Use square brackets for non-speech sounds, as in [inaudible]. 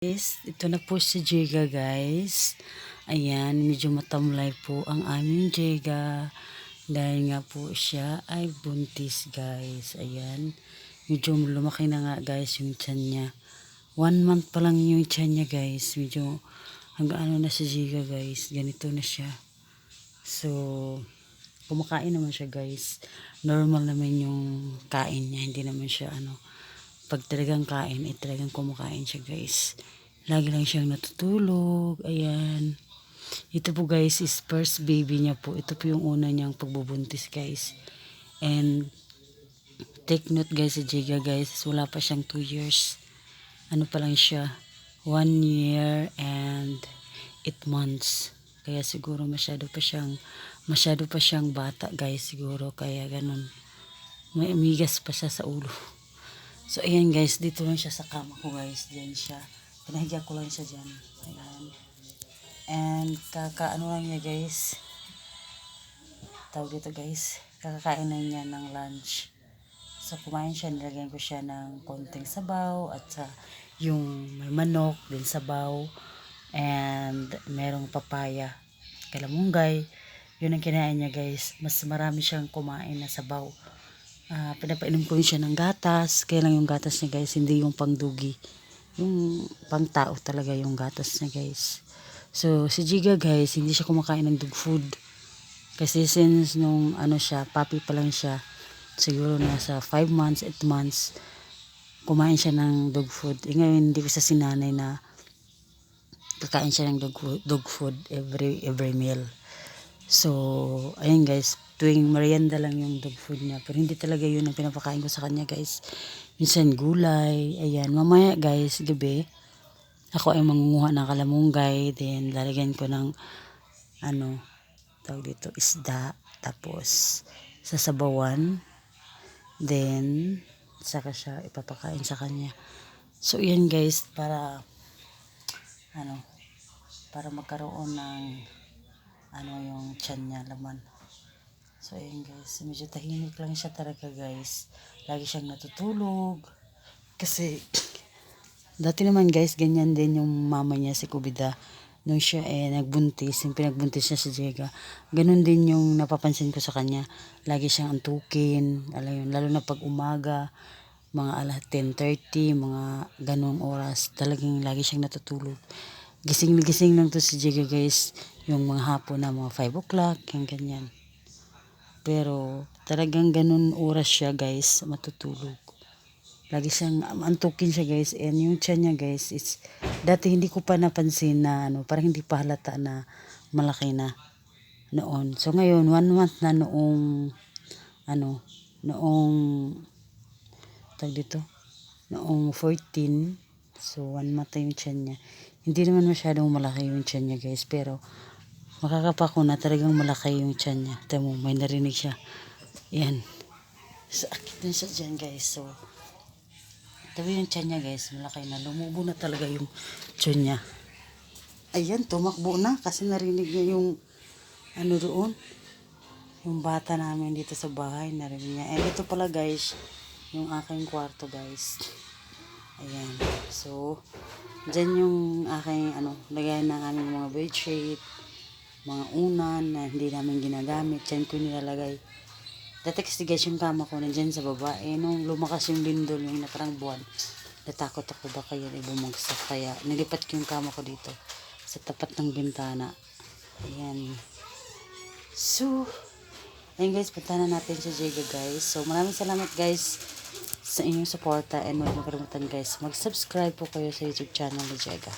Guys, ito na po si Jega guys. Ayan, medyo matamlay po ang aming Jega. Dahil nga po siya ay buntis guys. Ayan, medyo lumaki na nga guys yung tiyan niya. One month pa lang yung tiyan niya guys. Medyo hanggang ano na si Jega guys. Ganito na siya. So, kumakain naman siya guys. Normal naman yung kain niya. Hindi naman siya ano pag talagang kain, ay talagang kumakain siya guys. Lagi lang siyang natutulog. Ayan. Ito po guys is first baby niya po. Ito po yung una niyang pagbubuntis guys. And take note guys si Jiga guys. Wala pa siyang 2 years. Ano pa lang siya. 1 year and 8 months. Kaya siguro masyado pa siyang masyado pa siyang bata guys siguro. Kaya ganun. May amigas pa siya sa ulo. So, ayan guys, dito lang siya sa kama ko guys. Diyan siya. Pinahiga ko lang siya dyan. Ayan. And, kakaano lang niya guys. Tawag dito guys. Kakakain na niya ng lunch. So, kumain siya. Nilagyan ko siya ng konting sabaw. At sa yung may manok, din sabaw. And, merong papaya. Kalamunggay. Yun ang kinain niya guys. Mas marami siyang kumain na sabaw uh, pinapainom ko siya ng gatas. Kaya lang yung gatas niya guys, hindi yung pangdugi. Yung pang tao talaga yung gatas niya guys. So, si Jiga guys, hindi siya kumakain ng dog food. Kasi since nung ano siya, puppy pa lang siya, siguro nasa 5 months, 8 months, kumain siya ng dog food. E ngayon, hindi ko sa sinanay na kakain siya ng dog dog food every, every meal. So, ayun guys, tuwing merienda lang yung dog food niya. Pero hindi talaga yun ang pinapakain ko sa kanya guys. Minsan gulay, ayan. Mamaya guys, gabi, ako ay mangunguha ng kalamunggay. Then, lalagyan ko ng, ano, tawag dito, isda. Tapos, sasabawan. Then, saka siya ipapakain sa kanya. So, yan guys, para, ano, para magkaroon ng ano yung tiyan niya laman. So ayun guys, medyo tahimik lang siya talaga guys. Lagi siyang natutulog. Kasi [clears throat] dati naman guys, ganyan din yung mama niya si Kubida. Nung siya eh nagbuntis, yung pinagbuntis niya si Jega. Ganun din yung napapansin ko sa kanya. Lagi siyang antukin, alam yun, lalo na pag umaga, mga alas 10.30, mga ganong oras, talagang lagi siyang natutulog. Gising na gising lang to si Jega guys yung mga hapon na mga 5 o'clock, yung ganyan. Pero talagang ganun oras siya guys, matutulog. Lagi siyang antukin siya guys. And yung tiyan niya guys, it's, dati hindi ko pa napansin na ano, parang hindi pa halata na malaki na noon. So ngayon, one month na noong, ano, noong, tag dito, noong 14, so one month yung tiyan niya. Hindi naman masyadong malaki yung tiyan niya guys, pero makakapako na talagang malaki yung tiyan niya. Tama mo, may narinig siya. Yan. Sa akit na siya dyan guys. So, tabi yung tiyan niya guys, malaki na. Lumubo na talaga yung tiyan niya. Ayan, tumakbo na kasi narinig niya yung ano doon. Yung bata namin dito sa bahay, narinig niya. And ito pala guys, yung aking kwarto guys. Ayan. So, dyan yung aking ano, lagay ng aming mga bedsheet mga unan na hindi namin ginagamit. Diyan ko nilalagay. Dati kasi guys yung kama ko nandyan sa baba. Eh nung lumakas yung lindol yung nakarang buwan, natakot ako baka yan ay bumagsak. Kaya nilipat ko yung kama ko dito sa tapat ng bintana. Ayan. So, ayun guys, punta na natin sa Jego guys. So, maraming salamat guys sa inyong suporta and huwag magkalimutan guys, mag-subscribe po kayo sa YouTube channel ni Jega.